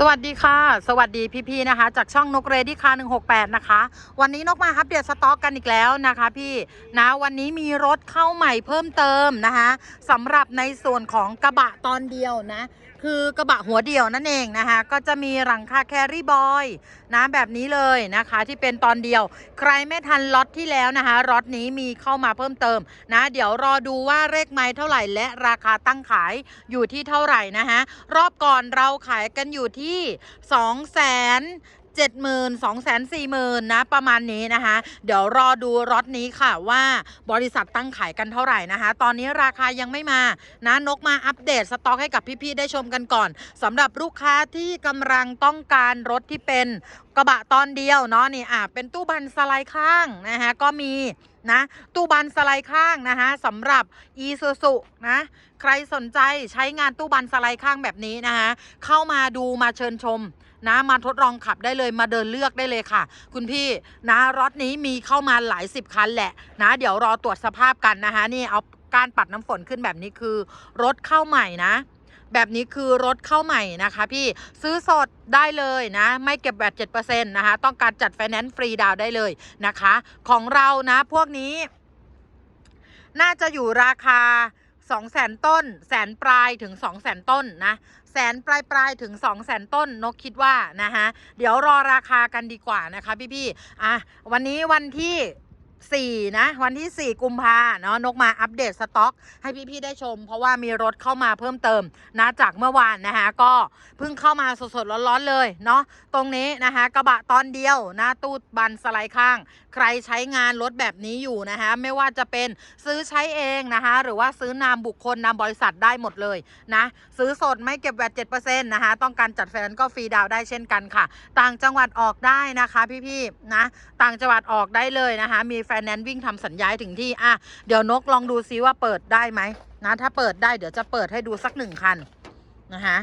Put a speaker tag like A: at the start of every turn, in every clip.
A: สวัสดีค่ะ สวัสดีพี่ๆนะคะ จากช่องนกเรดี้คา168 นะคะ วันนี้นกมาอัปเดตสต็อกกันอีกแล้วนะคะพี่นะวันนี้มีรถเข้าใหม่เพิ่มเติมนะคะสำหรับในส่วนของกระบะตอนเดียวนะ คือกระบะหัวเดียวนั่นเองนะคะ ก็จะมีหลังคาแครี่บอยนะแบบนี้เลยนะคะ ที่เป็นตอนเดียว ใครไม่ทันล็อตที่แล้วนะคะล็อตนี้มีเข้ามาเพิ่มเติมนะ เดี๋ยวรอดูว่าเลขไม้เท่าไหร่และราคาตั้งขายอยู่ที่เท่าไหร่นะคะรอบก่อนเราขายกันอยู่ที่ 2 0 0 0 0 0 7 0 0 0 0 2 4 0 0 0 0นะประมาณนี้นะคะ เดี๋ยวรอดูรถนี้ค่ะว่าบริษัทตั้งขายกันเท่าไหร่นะคะ ตอนนี้ราคายังไม่มานะนกมาอัปเดตสต็อกให้กับพี่ๆได้ชมกันก่อนสำหรับลูกค้าที่กำลังต้องการรถที่เป็นกระบะตอนเดียวเนาะนี่อะเป็นตู้บันสไลด์ข้างนะคะก็มีนะตู้บันสไลด์ข้างนะคะสำหรับ e s u s u นะใครสนใจใช้งานตู้บันสไลด์ข้างแบบนี้นะคะเข้ามาดูมาเชิญชม นะมาทดลองขับได้เลยมาเดินเลือกได้เลยค่ะ คุณพี่นะรถนี้มีเข้ามาหลายสิบคันแหละนะเดี๋ยวรอตรวจสภาพกันนะคะนี่เอาการปัดน้ำฝนขึ้นแบบนี้คือรถเข้าใหม่นะ แบบนี้คือรถเข้าใหม่นะคะ พี่ซื้อสดได้เลยนะ ไม่เก็บแบต7%นะคะ ต้องการจัดไฟแนนซ์ฟรีดาวได้เลยนะคะ ของเรานะพวกนี้ น่าจะอยู่ราคา สองแสนต้น แสนปลายถึงสองแสนต้นนะ แสนปลายปลายถึงสองแสนต้น นกคิดว่านะคะเดี๋ยวรอราคากันดีกว่านะคะพี่ๆอะวันนี้วันที่ 4 นะ วันที่ 4 กุมภาเนาะนกมาอัปเดตสต็อก ให้พี่ ๆ ได้ชม เพราะว่ามีรถเข้ามาเพิ่มเติมนะจากเมื่อวานนะคะก็เพิ่งเข้ามาสดๆ ร้อน ๆ เลยเนาะตรงนี้นะคะกระบะตอนเดียวนะตู้บันสไลด์ข้าง ใครใช้งานรถแบบนี้อยู่นะคะไม่ว่าจะเป็นซื้อใช้เองนะคะหรือว่าซื้อนามบุคคลนามบริษัทได้หมดเลยนะซื้อสดไม่เก็บแวต7%นะคะต้องการจัดไฟนก็ฟรีดาวได้เช่นกันค่ะ ต่างจังหวัดออกได้นะคะพี่ๆนะต่างจังหวัดออกได้เลยนะคะมีไฟแนนซ์วิ่งทำสัญญาถึงที่อะเดี๋ยวนกลองดูซิว่าเปิดได้ไหมนะ ถ้าเปิดได้เดี๋ยวจะเปิดให้ดูสักหนึ่งคันนะคะ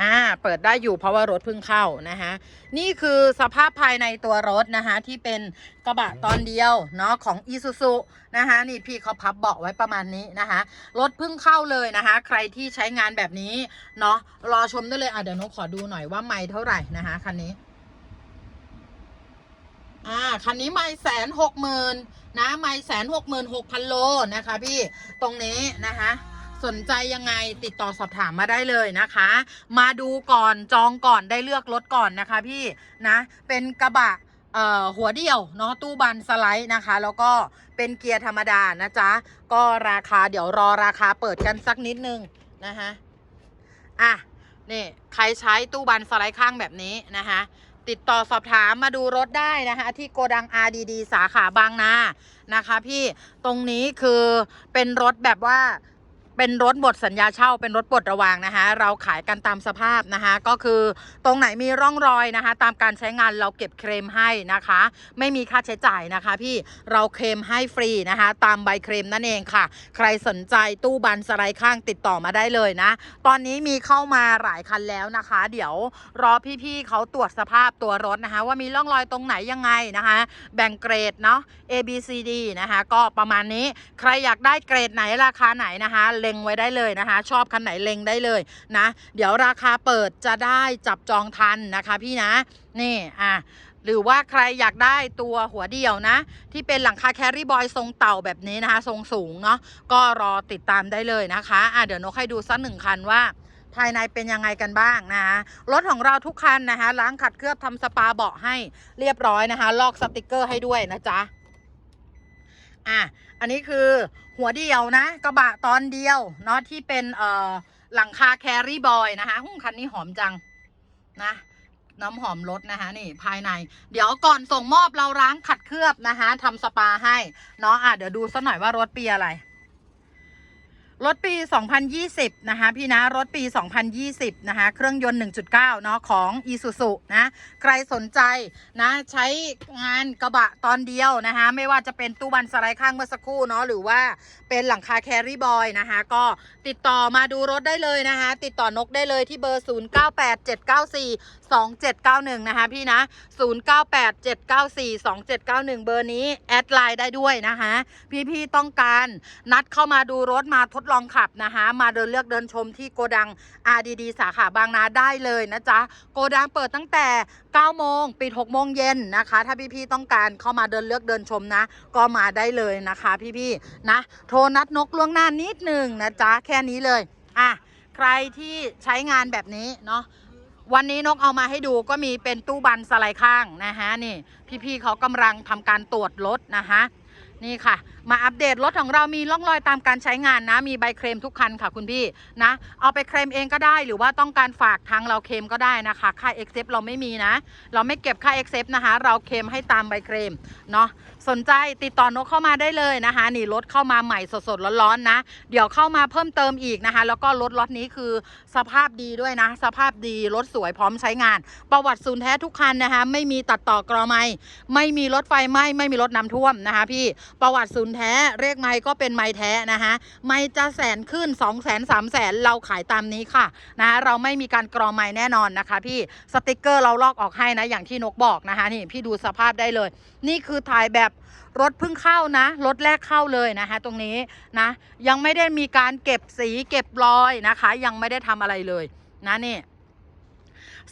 A: อ่า เปิดได้อยู่เพราะว่ารถเพิ่งเข้านะคะนี่คือสภาพภายในตัวรถนะคะที่เป็นกระบะตอนเดียวเนาะของ i s u z u นะคะนี่พี่เขาพับเบาะไว้ประมาณนี้นะคะรถเพิ่งเข้าเลยนะคะ ใครที่ใช้งานแบบนี้เนาะรอชมได้เลยอะเดี๋ยวนกขอดูหน่อยว่าไม่เท่าไหร่นะคะคันนี้ อ่าคันนี้ไม่แสนหกหมื่นนะไม่แสนหกหมื่นหกพันโลนะคะ พี่ตรงนี้นะคะสนใจยังไงติดต่อสอบถามมาได้เลยนะคะ มาดูก่อนจองก่อนได้เลือกรถก่อนนะคะ พี่นะเป็นกระบะหัวเดียวเนาะตู้บันสไลด์นะคะ แล้วก็เป็นเกียร์ธรรมดานะจ๊ะ ก็ราคาเดี๋ยวรอราคาเปิดกันสักนิดนึงนะคะอะนี่ใครใช้ตู้บันสไลด์ข้างแบบนี้นะคะ ติดต่อสอบถามมาดูรถได้นะคะ ที่โกดัง RDD สาขาบางนานะคะ พี่ตรงนี้คือเป็นรถแบบว่า เป็นรถหมดสัญญาเช่าเป็นรถปลดระวางนะคะ เราขายกันตามสภาพนะคะ ก็คือตรงไหนมีร่องรอยนะคะ ตามการใช้งานเราเก็บเคลมให้นะคะ ไม่มีค่าใช้จ่ายนะคะ พี่เราเคลมให้ฟรีนะคะ ตามใบเคลมนั่นเองค่ะ ใครสนใจตู้บันสไลด์ข้างติดต่อมาได้เลยนะ ตอนนี้มีเข้ามาหลายคันแล้วนะคะ เดี๋ยวรอพี่ๆเขาตรวจสภาพตัวรถนะคะ ว่ามีร่องรอยตรงไหนยังไงนะคะ แบ่งเกรดเนาะ A B C D นะคะ ก็ประมาณนี้ใครอยากได้เกรดไหนราคาไหนนะคะเล็งไว้ได้เลยนะคะ ชอบคันไหนเล็งได้เลยนะ เดี๋ยวราคาเปิดจะได้จับจองทันนะคะพี่นะ นี่อะหรือว่าใครอยากได้ตัวหัวเดียวนะ ที่เป็นหลังคาแครี่บอยทรงเต่าแบบนี้นะคะ ทรงสูงเนาะก็รอติดตามได้เลยนะคะอะเดี๋ยวนกให้ดูสักหนึ่งคันว่าภายในเป็นยังไงกันบ้างนะคะรถของเราทุกคันนะคะ ล้างขัดเคลือบทำสปาเบาะให้เรียบร้อยนะคะ ลอกสติกเกอร์ให้ด้วยนะจ๊ะ อะ อันนี้คือ หัวเดียวนะกระบะตอนเดียวเนาะที่เป็นเอ่อหลังคาแครี่บอยนะคะหุ้มคันนี้หอมจังนะน้ำหอมรถนะคะนี่ภายใน เดี๋ยวก่อนส่งมอบเราล้างขัดเคลือบนะคะทำสปาให้เนาะอะเดี๋ยวดูสักหน่อยว่ารถปีอะไร รถปี 2020 นะคะพี่นะรถปี 2020 นะคะเครื่องยนต์ 1.9 เนาะของ Isuzu นะ ใครสนใจนะใช้งานกระบะตอนเดียวนะคะไม่ว่าจะเป็นตู้บันสไลด์ข้างเมื่อสักครู่เนาะหรือว่าเป็นหลังคาแครี่บอยนะคะก็ติดต่อมาดูรถได้เลยนะคะติดต่อนกได้เลยที่เบอร์ 0987942791 นะคะพี่นะ 0987942791 เบอร์นี้แอดไลน์ได้ด้วยนะคะพี่ๆต้องการนัดเข้ามาดูรถมาทดลองขับนะคะ มาเดินเลือกเดินชมที่โกดัง RDD สาขาบางนาได้เลยนะจ๊ะ โกดังเปิดตั้งแต่ 9 โมง ปิด 6 โมงเย็นนะคะ ถ้าพี่ๆต้องการเข้ามาเดินเลือกเดินชมนะ ก็มาได้เลยนะคะพี่ๆนะ โทรนัดนกล่วงหน้านิดหนึ่งนะจ๊ะ แค่นี้เลย อะ ใครที่ใช้งานแบบนี้เนาะวันนี้นกเอามาให้ดูก็มีเป็นตู้บันสไลด์ข้างนะฮะนี่ พี่ๆเขากำลังทำการตรวจรถนะคะ นี่ค่ะ มาอัปเดตรถของเรามีร่องรอยตามการใช้งานนะ มีใบเคลมทุกคันค่ะคุณพี่นะ เอาไปเคลมเองก็ได้หรือว่าต้องการฝากทางเราเคลมก็ได้นะคะ ค่าเอ็กเซปเราไม่มีนะ เราไม่เก็บค่าเอ็กเซปนะคะ เราเคลมให้ตามใบเคลมเนาะ สนใจติดต่อนกเข้ามาได้เลยนะคะ นี่รถเข้ามาใหม่สดๆร้อนๆนะ เดี๋ยวเข้ามาเพิ่มเติมอีกนะคะ แล้วก็รถล็อตนี้คือสภาพดีด้วยนะ สภาพดีรถสวยพร้อมใช้งาน ประวัติศูนย์แท้ทุกคันนะคะ ไม่มีตัดต่อกรอไม้ไม่มีรถไฟไหม้ไม่มีรถน้ำท่วมนะคะ พี่ประวัติศูนย์แท้เรียกไม้ก็เป็นไม้แท้นะคะไม่จะแสนขึ้น 2 0 0แสนสามแสนเราขายตามนี้ค่ะนะคะเราไม่มีการกรอไม้แน่นอนนะคะ พี่สติกเกอร์เราลอกออกให้นะอย่างที่นกบอกนะคะนี่พี่ดูสภาพได้เลย นี่คือถ่ายแบบรถเพิ่งเข้านะ รถแรกเข้าเลยนะคะตรงนี้นะ ยังไม่ได้มีการเก็บสีเก็บรอยนะคะ ยังไม่ได้ทำอะไรเลยนะนี่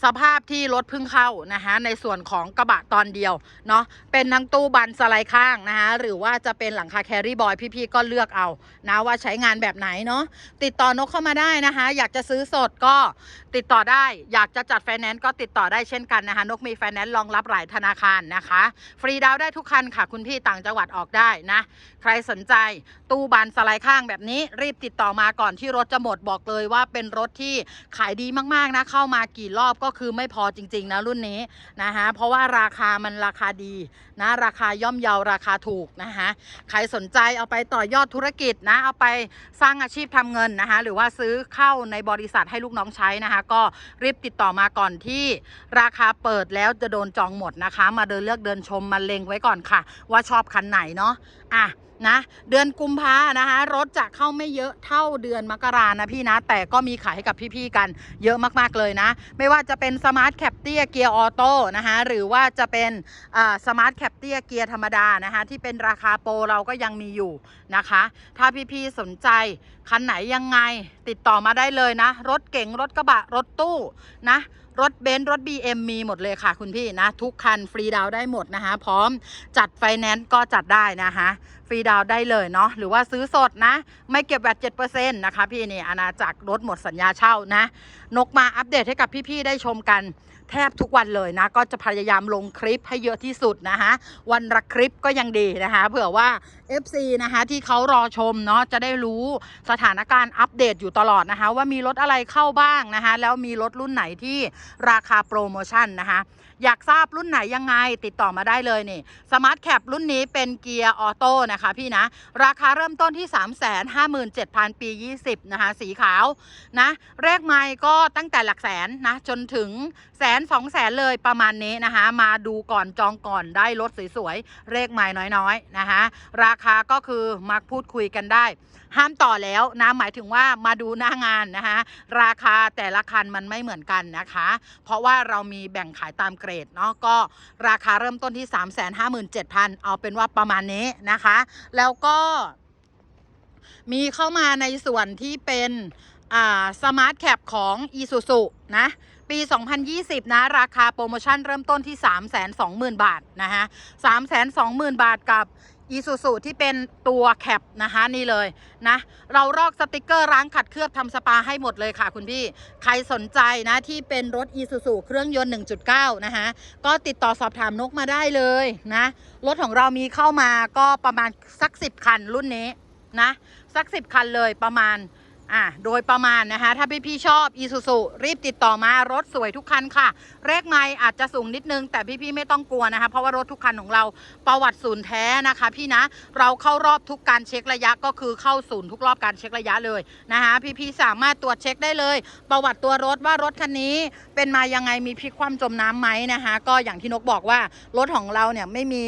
A: สภาพที่รถเพิ่งเข้านะคะในส่วนของกระบะตอนเดียวเนาะเป็นทั้งตู้บันสไลด์ข้างนะคะหรือว่าจะเป็นหลังคาแครี่บอยพี่ๆก็เลือกเอานะว่าใช้งานแบบไหนเนาะติดต่อนกเข้ามาได้นะคะอยากจะซื้อสดก็ติดต่อได้ อยากจะจัดไฟแนนซ์ก็ติดต่อได้เช่นกันนะคะนกมีไฟแนนซ์รองรับหลายธนาคารนะคะ ฟรีดาวน์ได้ทุกคันค่ะคุณพี่ต่างจังหวัดออกได้นะ ใครสนใจตู้บานสไลด์ข้างแบบนี้รีบติดต่อมาก่อนที่รถจะหมดบอกเลยว่าเป็นรถที่ขายดีมากๆนะเข้ามากี่รอบก็คือไม่พอจริง ๆ นะ รุ่นนี้นะคะเพราะว่าราคามันราคาดีนะราคาย่อมเยาราคาถูกนะคะใครสนใจเอาไปต่อยอดธุรกิจนะเอาไปสร้างอาชีพทำเงินนะคะหรือว่าซื้อเข้าในบริษัทให้ลูกน้องใช้นะคะก็รีบติดต่อมาก่อนที่ราคาเปิดแล้วจะโดนจองหมดนะคะ มาเดินเลือกเดินชมมาเล็งไว้ก่อนค่ะ ว่าชอบคันไหนเนาะ อะนะเดือนกุมภานะคะ รถจะเข้าไม่เยอะเท่าเดือนมกรานะพี่นะ แต่ก็มีขายให้กับพี่ๆกันเยอะมากๆเลยนะ ไม่ว่าจะเป็นสมาร์ทแคปเตียเกียร์ออโต้นะคะหรือว่าจะเป็นสมาร์ทแคปเตียเกียร์ธรรมดานะคะที่เป็นราคาโปรเราก็ยังมีอยู่นะคะ ถ้าพี่ๆสนใจคันไหนยังไงติดต่อมาได้เลยนะ รถเก๋งรถกระบะรถตู้นะ รถเบนซ์รถ BM มีหมดเลยค่ะคุณพี่นะ ทุกคันฟรีดาวได้หมดนะคะ พร้อมจัดไฟแนนซ์ก็จัดได้นะคะฟรีดาวได้เลยเนาะหรือว่าซื้อสดนะ ไม่เก็บแวดเจ็ดเปอร์เซ็นต์นะคะพี่นี่อาณาจักรรถหมดสัญญาเช่านะ นกมาอัปเดตให้กับพี่ๆได้ชมกัน แทบทุกวันเลยนะ ก็จะพยายามลงคลิปให้เยอะที่สุดนะคะ วันละคลิปก็ยังดีนะคะ เผื่อว่า FC นะคะที่เขารอชมเนาะจะได้รู้สถานการณ์อัปเดตอยู่ตลอดนะคะ ว่ามีรถอะไรเข้าบ้างนะคะ แล้วมีรถรุ่นไหนที่ราคาโปรโมชั่นนะคะ อยากทราบรุ่นไหนยังไงติดต่อมาได้เลยนี่สมาร์ทแคปรุ่นนี้เป็นเกียร์ออโต้นะคะพี่นะ ราคาเริ่มต้นที่ 3 5 7 0 0 0 ปี 20 นะคะ สีขาวนะแรกไม่ก็ตั้งแต่หลักแสนนะจนถึงแสนสองแสนเลยประมาณนี้นะคะ มาดูก่อนจองก่อนได้รถสวยๆเลขไม่น้อยๆนะคะราคาก็คือมาพูดคุยกันได้ ห้ามต่อแล้วนะหมายถึงว่ามาดูหน้างานนะคะราคาแต่ละคันมันไม่เหมือนกันนะคะ เพราะว่าเรามีแบ่งขายตามเกรดเนาะก็ราคาเริ่มต้นที่ 3 5 7 0 0 0 เอาเป็นว่าประมาณนี้นะคะ แล้วก็มีเข้ามาในส่วนที่เป็นอ่าสมาร์ทแคปของ i s u z u นะ ปี 2020 นะ ราคาโปรโมชั่นเริ่มต้นที่ 320,000 บาท นะคะ320,000 บาทกับอีซูซูที่เป็นตัวแคปนะคะนี่เลยนะ เราลอกสติกเกอร์ล้างขัดเคลือบทำสปาให้หมดเลยค่ะคุณพี่ ใครสนใจนะที่เป็นรถอีซูซูเครื่องยนต์ 1.9 นะคะก็ติดต่อสอบถามนกมาได้เลยนะ รถของเรามีเข้ามาก็ประมาณสัก 10 คันรุ่นนี้นะ สัก 10 คันเลยประมาณ อะโดยประมาณนะคะ ถ้าพี่พี่ๆชอบ i s u z u รีบติดต่อมารถสวยทุกคันค่ะ เลขไม่อาจจะสูงนิดนึง แต่พี่พี่ๆไม่ต้องกลัวนะคะ เพราะว่ารถทุกคันของเราประวัติศูนย์แท้นะคะ พี่นะเราเข้ารอบทุกการเช็คระยะก็คือเข้าศูนย์ทุกรอบการเช็คระยะเลยนะคะ พี่พี่ๆสามารถตรวจเช็คได้เลย ประวัติตัวรถว่ารถคันนี้ เป็นมายังไงมีพลิกคว่ำจมน้ำไหมนะคะ ก็อย่างที่นกบอกว่ารถของเราเนี่ยไม่มี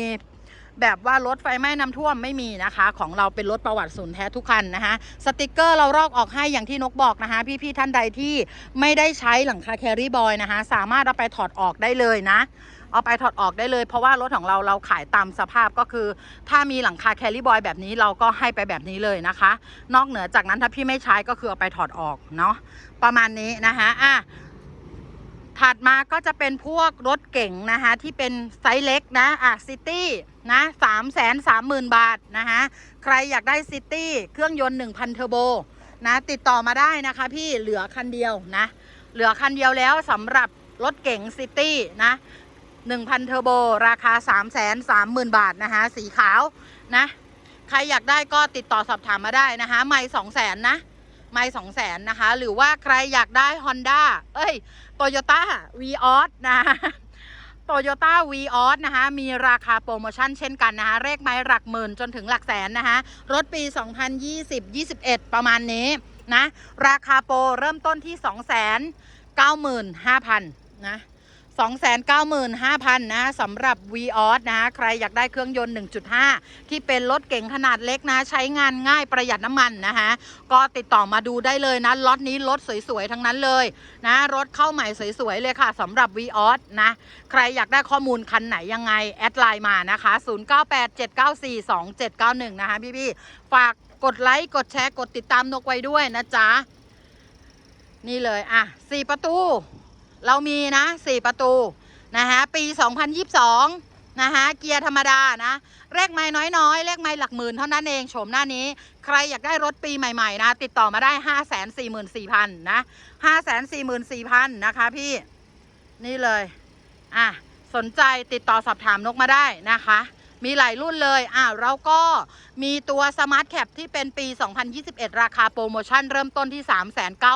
A: แบบว่ารถไฟไหม้น้ำท่วมไม่มีนะคะ ของเราเป็นรถประวัติศูนย์แท้ทุกคันนะคะสติกเกอร์เราลอกออกให้อย่างที่นกบอกนะคะ พี่ๆท่านใดที่ไม่ได้ใช้หลังคาแครี่บอยนะคะ สามารถเอาไปถอดออกได้เลยนะเอาไปถอดออกได้เลย เพราะว่ารถของเราเราขายตามสภาพก็คือ ถ้ามีหลังคาแครี่บอยแบบนี้เราก็ให้ไปแบบนี้เลยนะคะ นอกเหนือจากนั้นถ้าพี่ไม่ใช้ก็คือเอาไปถอดออกเนาะประมาณนี้นะคะอะ ถัดมาก็จะเป็นพวกรถเก่งนะคะที่เป็นไซส์เล็กนะอะซิตี้นะสามแสนสามหมื่นบาทนะคะใครอยากได้ซิตี้เครื่องยนต์1,000เทอร์โบนะติดต่อมาได้นะคะพี่เหลือคันเดียวนะ เหลือคันเดียวแล้วสำหรับรถเก๋งซิตี้นะ1,000เทอร์โบราคา3 3 0 0 0 0บาทนะคะสีขาวนะ ใครอยากได้ก็ติดต่อสอบถามมาได้นะคะไม่2 0 0 0 0นนะ ไม่สองแสนะคะ หรือว่าใครอยากได้ Honda เอ้ย Toyota v ีออสนะโตโยต้าวีออสนะคะ มีราคาโปรโมชั่นเช่นกันนะคะเลขไม้หลักหมื่นจนถึงหลักแสนนะคะ รถปี 2020-21 ประมาณนี้นะ ราคาโปรเริ่มต้นที่ 295,000นะ 295,000นะสำหรับ v ีออสนะใครอยากได้เครื่องยนต์ 1.5 ที่เป็นรถเก๋งขนาดเล็กนะ ใช้งานง่ายประหยัดน้ำมันนะคะก็ติดต่อมาดูได้เลยนะล็อตนี้รถสวยๆ ทั้งนั้นเลยนะ รถเข้าใหม่สวยๆ เลยค่ะสำหรับ v ีออสนะใครอยากได้ข้อมูลคันไหนยังไง แอดไลน์มานะคะ 0987942791 นะคะพี่ๆฝากกดไลค์กดแชร์กดติดตามนกไว้ด้วยนะจ๊ะนี่เลยอะสี่ประตู เรามีนะสี่ประตูนะคะปี 2022นะคะเกียร์ธรรมดานะเลขไม้น้อยๆเลขไม่หลักหมื่นเท่านั้นเองโฉมหน้านี้ ใครอยากได้รถปีใหม่ๆนะ ติดต่อมาได้ 5 4 4 0 0 0นะ5 4 4 0 0 0นะคะพี่นี่เลยอะสนใจติดต่อสอบถามนกมาได้นะคะ มีหลายรุ่นเลยอะเราก็มีตัว Smart Cap ที่เป็นปี 2021 ราคาโปรโมชั่นเริ่มต้นที่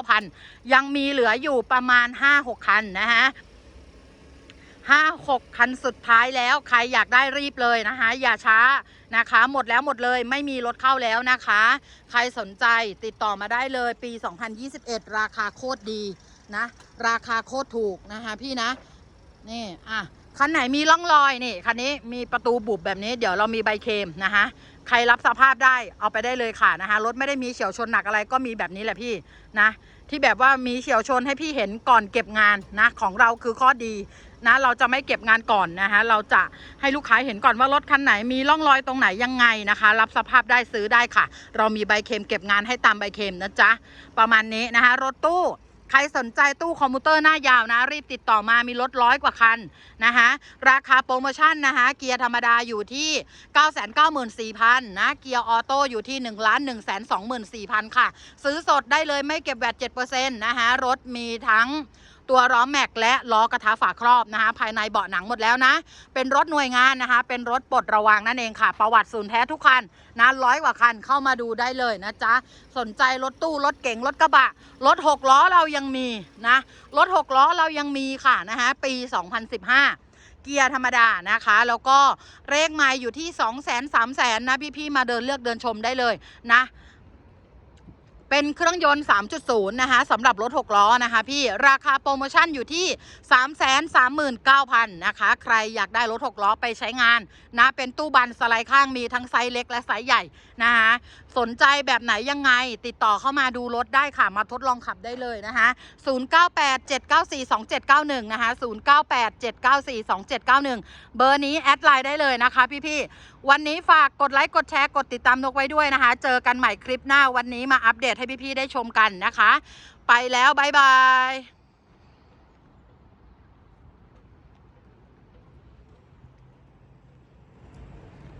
A: 3,900ยังมีเหลืออยู่ประมาณ 5-6 คันนะฮะ5-6คันสุดท้ายแล้วใครอยากได้รีบเลยนะคะ อย่าช้านะคะ หมดแล้วหมดเลยไม่มีรถเข้าแล้วนะคะ ใครสนใจติดต่อมาได้เลยปี 2021 ราคาโคตรดีนะ ราคาโคตรถูกนะคะพี่นะ นี่ อะ คันไหนมีร่องรอยนี่คันนี้มีประตูบุบแบบนี้เดี๋ยวเรามีใบเคมนะคะใครรับสภาพได้เอาไปได้เลยค่ะนะคะรถไม่ได้มีเฉียวชนหนักอะไรก็มีแบบนี้แหละพี่นะ ที่แบบว่ามีเฉียวชนให้พี่เห็นก่อนเก็บงานนะของเราคือข้อดีนะเราจะไม่เก็บงานก่อนนะคะเราจะให้ลูกค้าเห็นก่อนว่ารถคันไหนมีร่องรอยตรงไหนยังไงนะคะ รับสภาพได้ซื้อได้ค่ะ เรามีใบเคมเก็บงานให้ตามใบเคมนะจ๊ะประมาณนี้นะคะรถตู้ ใครสนใจตู้คอมพิวเตอร์หน้ายาวนะ รีบติดต่อมามีรถร้อยกว่าคันนะคะราคาโปรโมชั่นนะคะเกียร์ธรรมดาอยู่ที่ 994,000นะเกียร์ออโต้อยู่ที่ 1 1 2 4 0 0 0 ค่ะ ซื้อสดได้เลยไม่เก็บแวด7%นะคะรถมีทั้ง ตัวล้อแม็กและล้อกระทะฝาครอบนะคะภายในเบาะหนังหมดแล้วนะ เป็นรถหน่วยงานนะคะ เป็นรถปลดระวางนั่นเองค่ะ ประวัติศูนย์แท้ทุกคันนะร้อยกว่าคันเข้ามาดูได้เลยนะจ๊ะ สนใจรถตู้รถเก๋งรถกระบะ รถหกล้อเรายังมีนะ รถหกล้อเรายังมีค่ะนะคะปี 2015เกียร์ธรรมดานะคะ แล้วก็เลขไมล์อยู่ที่ 2 0 0 0 0 0 3 0 0 0 0นะพี่ๆมาเดินเลือกเดินชมได้เลยนะ เป็นเครื่องยนต์ 3.0 นะคะสำหรับรถ 6 ล้อนะคะพี่ราคาโปรโมชั่นอยู่ที่ 339,000 นะคะ ใครอยากได้รถ 6 ล้อไปใช้งานนะเป็นตู้บันสไลด์ข้างมีทั้งไซส์เล็กและไซส์ใหญ่ นะคะสนใจแบบไหนยังไงติดต่อเข้ามาดูรถได้ค่ะมาทดลองขับได้เลยนะคะ0987942791นะคะ0987942791 เบอร์นี้แอดไลน์ได้เลยนะคะพี่ๆวันนี้ฝากกดไลค์กดแชร์กดติดตามนกไว้ด้วยนะคะ เจอกันใหม่คลิปหน้าวันนี้มาอัปเดตให้พี่ๆได้ชมกันนะคะ ไปแล้วบ๊ายบาย